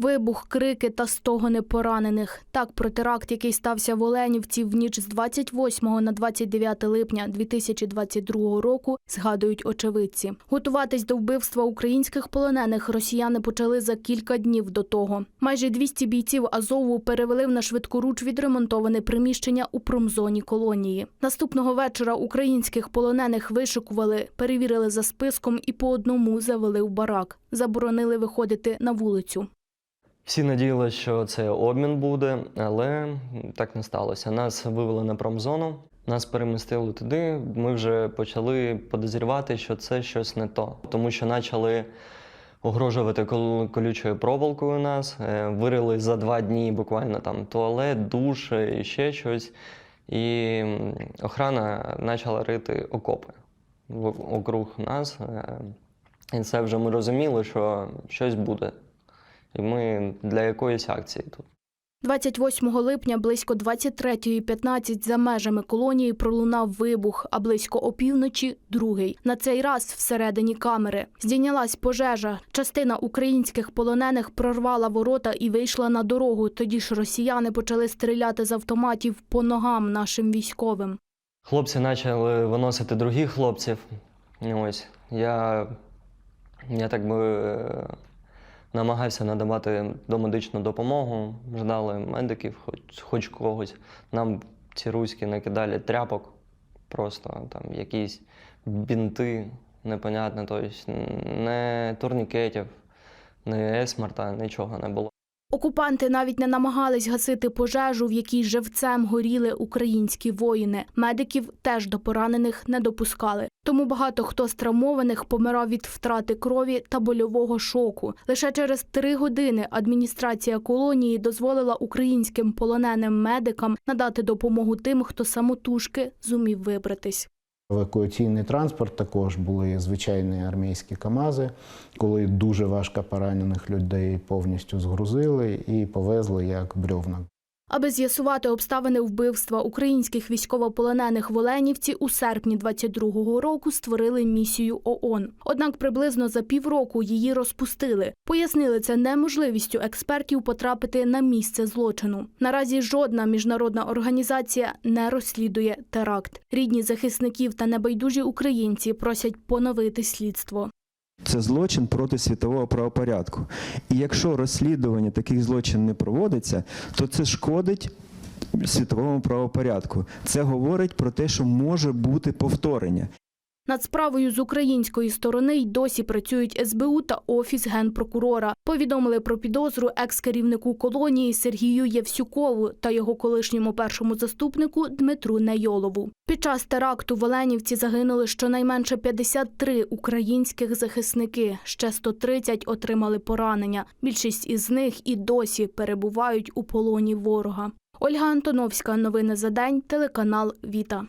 Вибух, крики та стогони поранених. Так про теракт, який стався в Оленівці в ніч з 28 на 29 липня 2022 року, згадують очевидці. Готуватись до вбивства українських полонених росіяни почали за кілька днів до того. Майже 200 бійців Азову перевели в на швидкоруч відремонтоване приміщення у промзоні колонії. Наступного вечора українських полонених вишикували, перевірили за списком і по одному завели в барак. Заборонили виходити на вулицю. Всі надіялися, що це обмін буде, але так не сталося. Нас вивели на промзону, нас перемістили туди. Ми вже почали подозрівати, що це щось не то, тому що почали огрожувати кол- колючою проволокою нас, е, вирили за два дні буквально там туалет, душ і ще щось. І охрана почала рити окопи округ нас. е, І це вже ми розуміли, що щось буде. І ми для якоїсь акції тут. 28 липня близько 23.15 за межами колонії пролунав вибух, а близько опівночі – другий. На цей раз всередині камери. Здійнялась пожежа. Частина українських полонених прорвала ворота і вийшла на дорогу. Тоді ж росіяни почали стріляти з автоматів по ногам нашим військовим. Хлопці почали виносити других хлопців. Ось я, я так би е, намагався надавати домедичну допомогу. Ждали медиків, хоч, хоч когось. Нам ці руські накидали тряпок, просто там якісь бінти, непонятно, тобто не турнікетів, не есмарта, нічого не було. Окупанти навіть не намагались гасити пожежу, в якій живцем горіли українські воїни. Медиків теж до поранених не допускали. Тому багато хто з травмованих помирав від втрати крові та больового шоку. Лише через три години адміністрація колонії дозволила українським полоненим медикам надати допомогу тим, хто самотужки зумів вибратись. Евакуаційний транспорт також були звичайні армійські КАМАЗи, коли дуже важко поранених людей повністю згрузили і повезли як брьовна. Аби з'ясувати обставини вбивства українських військовополонених в Оленівці у серпні 22-го року створили місію ООН. Однак приблизно за півроку її розпустили. Пояснили це неможливістю експертів потрапити на місце злочину. Наразі жодна міжнародна організація не розслідує теракт. Рідні захисників та небайдужі українці просять поновити слідство. Це злочин проти світового правопорядку. І якщо розслідування таких злочинів не проводиться, то це шкодить світовому правопорядку. Це говорить про те, що може бути повторення. Над справою з української сторони й досі працюють СБУ та Офіс генпрокурора. Повідомили про підозру екс-керівнику колонії Сергію Євсюкову та його колишньому першому заступнику Дмитру Нейолову. Під час теракту в Оленівці загинули щонайменше 53 українських захисники. Ще 130 отримали поранення. Більшість із них і досі перебувають у полоні ворога. Ольга Антоновська. Новини за день. Телеканал Віта.